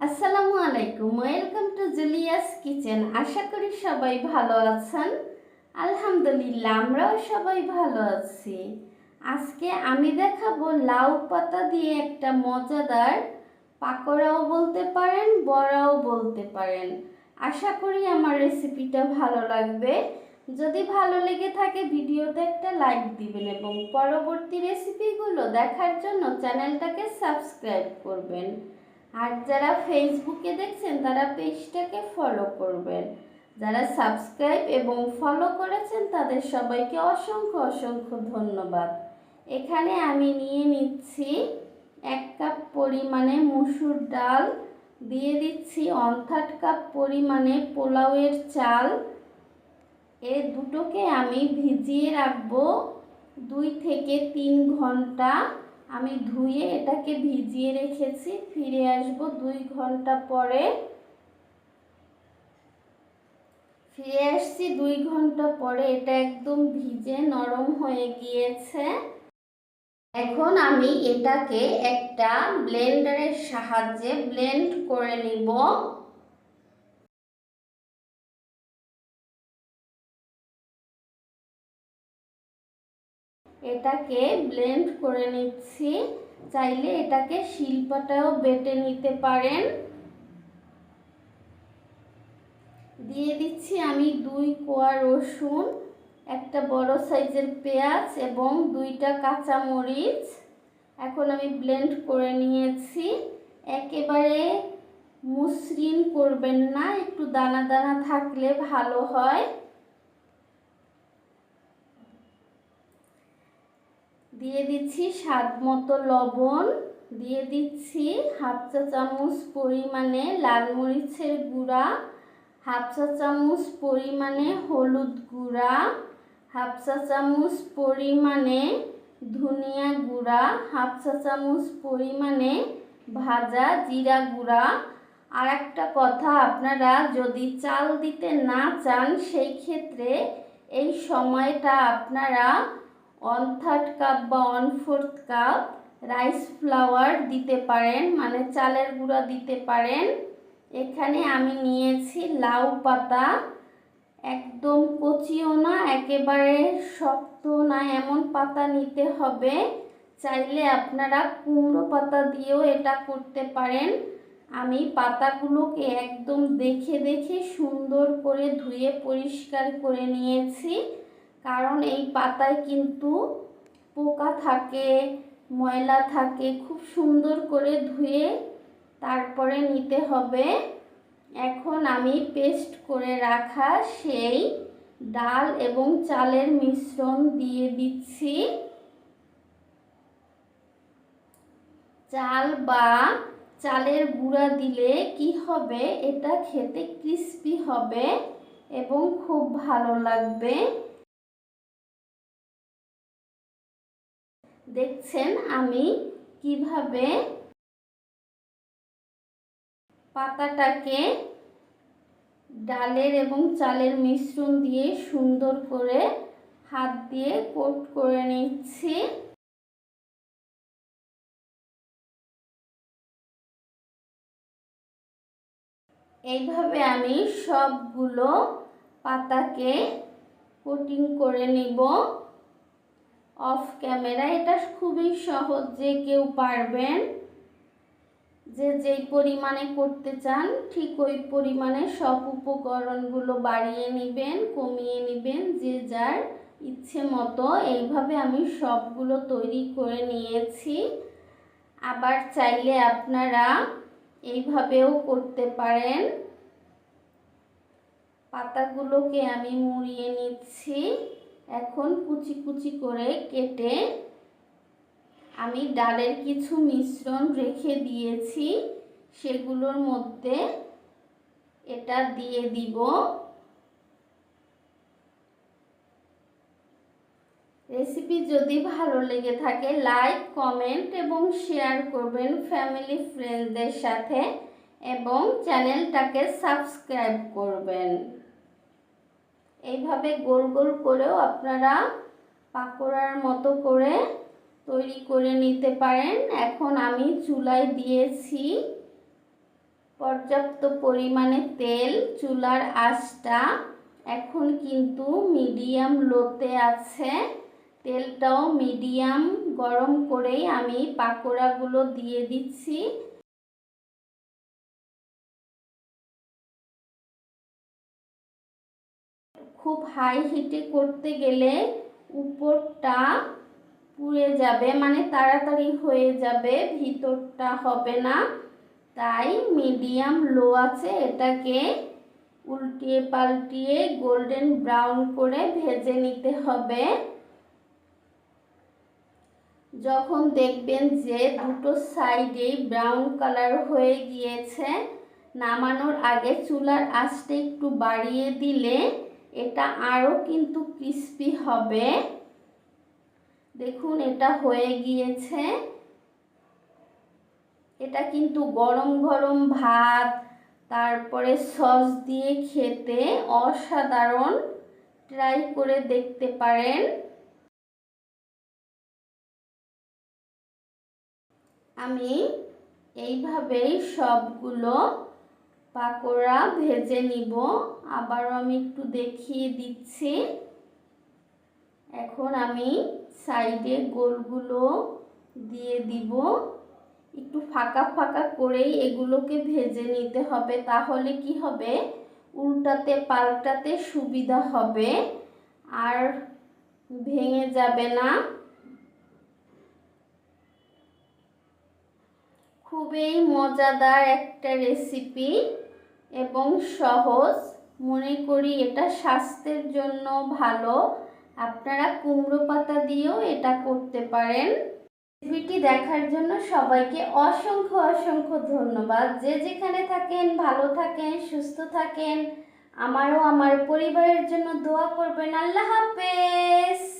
আসসালামু আলাইকুম, welcome to Julius kitchen. আশা করি সবাই ভালো আছেন। আলহামদুলিল্লাহ, আমরাও সবাই ভালো আছি। আজকে আমি দেখাবো লাউ পাতা দিয়ে একটা মজাদার পাকোড়াও বলতে পারেন, বড়াও বলতে পারেন। আশা করি আমার রেসিপিটা ভালো লাগবে। যদি ভালো লেগে থাকে, ভিডিওতে একটা লাইক দিবেন এবং পরবর্তী রেসিপিগুলো দেখার জন্য চ্যানেলটাকে সাবস্ক্রাইব করবেন। আর যারা ফেসবুকে দেখছেন, তারা পেজটাকে ফলো করবেন। যারা সাবস্ক্রাইব এবং ফলো করেছেন, তাদের সবাইকে অসংখ্য অসংখ্য ধন্যবাদ। এখানে আমি নিয়ে নিচ্ছি এক কাপ পরিমাণে মুসুর ডাল, দিয়ে দিচ্ছি ওয়ান থার্ড কাপ পরিমাণে পোলাওয়ের চাল। এ দুটোকে আমি ভিজিয়ে রাখব দুই থেকে তিন ঘণ্টা। আমি ধুয়ে এটাকে ভিজিয়ে রেখেছি, ফিরে আসব দুই ঘণ্টা পরে। ফিরে আসছি দুই ঘণ্টা পরে, এটা একদম ভিজে নরম হয়ে গিয়েছে। এখন আমি এটাকে একটা ব্লেন্ডারের সাহায্যে ব্লেন্ড করে নিব। এটাকে ব্লেন্ড করে নিচ্ছি। চাইলে এটাকে শিল্পাটাও বেটে নিতে পারেন। দিয়ে দিচ্ছি আমি দুই কোয়া রসুন, একটা বড় সাইজের পেঁয়াজ এবং দুইটা কাঁচা মরিচ এখন আমি ব্লেন্ড করে নিয়েছি। একেবারে মসৃণ করবেন না, একটু দানা দানা থাকলে ভালো হয়। দিয়ে দিচ্ছি স্বাদ মতো লবণ, দিয়ে দিচ্ছি হাফ চা চামচ পরিমাণে লাল মরিচের গুঁড়া, হাফ চা চামচ পরিমাণে হলুদ গুঁড়া, হাফ চা চামচ পরিমাণে ধনিয়া গুঁড়া, হাফ চা চামচ পরিমাণে ভাজা জিরা গুঁড়া। আর একটা কথা, আপনারা যদি চাল দিতে না চান, সেই ক্ষেত্রে এই সময়টা আপনারা ওয়ান থার্ড কাপ বা one fourth cup rice flour দিতে পারেন মানে চালের গুঁড়া দিতে পারেন। এখানে আমি নিয়েছি লাউ পাতা। একদম কচিও না, একেবারে শক্ত না, এমন পাতা নিতে হবে। চাইলে আপনারা কুমড়ো পাতা দিয়েও এটা করতে পারেন। আমি পাতাগুলোকে একদম দেখে দেখে সুন্দর করে ধুয়ে পরিষ্কার করে নিয়েছি। কারণ এই পাতায় কিন্তু পোকা থাকে, ময়লা থাকে, খুব সুন্দর করে ধুয়ে তারপরে নিতে হবে। এখন আমি পেস্ট করে রাখা সেই ডাল এবং চালের মিশ্রণ দিয়ে দিচ্ছি। চাল বা চালের গুঁড়া দিলে কি হবে? এটা খেতে ক্রিস্পি হবে এবং খুব ভালো লাগবে। দেখছেন আমি কীভাবে পাতাটাকে ডালের এবং চালের মিশ্রণ দিয়ে সুন্দর করে হাত দিয়ে কোট করে নিচ্ছি। এইভাবে আমি সবগুলো পাতাকে কোটিং করে নিব। Off camera. এটা খুবই সহজ যে কেউ পারবেন যে যেই পরিমাণে করতে চান, ঠিক ওই পরিমাণে সব উপকরণগুলো বাড়িয়ে নেবেন, কমিয়ে নেবেন, যে যার ইচ্ছে মতো। এইভাবে আমি সবগুলো তৈরি করে নিয়েছি। আবার চাইলে আপনারা এইভাবেও করতে পারেন। পাতাগুলোকে আমি মুড়িয়ে নিচ্ছি। এখন কুচি কুচি করে কেটে আমি ডালের কিছু মিশ্রণ রেখে দিয়েছি। সেগুলোর মধ্যে এটা দিয়ে দিব। রেসিপি যদি ভালো লেগে থাকে, লাইক, কমেন্ট এবং শেয়ার করবেন ফ্যামিলি ফ্রেন্ডদের সাথে এবং চ্যানেলটাকে সাবস্ক্রাইব করবেন। এইভাবে গোল গোল করেও আপনারা পাকোড়ার মতো করে তৈরি করে নিতে পারেন। এখন আমি চুলায় দিয়েছি পর্যাপ্ত পরিমাণে তেল। চুলার আঁচটা এখন কিন্তু মিডিয়াম লোতে আছে। তেলটাও মিডিয়াম গরম করেই আমি পাকোড়াগুলো দিয়ে দিচ্ছি। খুব হাই হিটে করতে গেলে উপরটা পুড়ে যাবে মানে তাড়াতাড়ি হয়ে যাবে, ভিতরটা হবে না। তাই মিডিয়াম লো আছে, এটাকে উল্টিয়ে পাল্টিয়ে গোল্ডেন ব্রাউন করে ভেজে নিতে হবে। যখন দেখবেন যে দুটো সাইডেই ব্রাউন কালার হয়ে গিয়েছে, নামানোর আগে চুলার আঁচটা একটু বাড়িয়ে দিলে এটা আরও কিন্তু ক্রিস্পি হবে। দেখুন, এটা হয়ে গিয়েছে। এটা কিন্তু গরম গরম ভাত, তারপরে সস দিয়ে খেতে অসাধারণ। ট্রাই করে দেখতে পারেন। আমি এইভাবেই সবগুলো পাকোড়া ভেজে নিব। আবারও আমি একটু দেখিয়ে দিচ্ছি। এখন আমি সাইডে গোলগুলো দিয়ে দিব। একটু ফাঁকা ফাঁকা করেই এগুলোকে ভেজে নিতে হবে, তাহলে কি হবে? উল্টাতে পাল্টাতে সুবিধা হবে। আর ভেঙে যাবে না। খুবই মজাদার একটা রেসিপি। এবং সহজ। মনে করি এটা স্বাস্থ্যের জন্য ভালো। আপনারা কুমড়ো পাতা দিয়েও এটা করতে পারেন। রেসিপিটি দেখার জন্য সবাইকে অসংখ্য অসংখ্য ধন্যবাদ। যে যেখানে থাকেন, ভালো থাকেন, সুস্থ থাকেন, আমারও আমার পরিবারের জন্য দোয়া করবেন। আল্লাহ হাফেজ!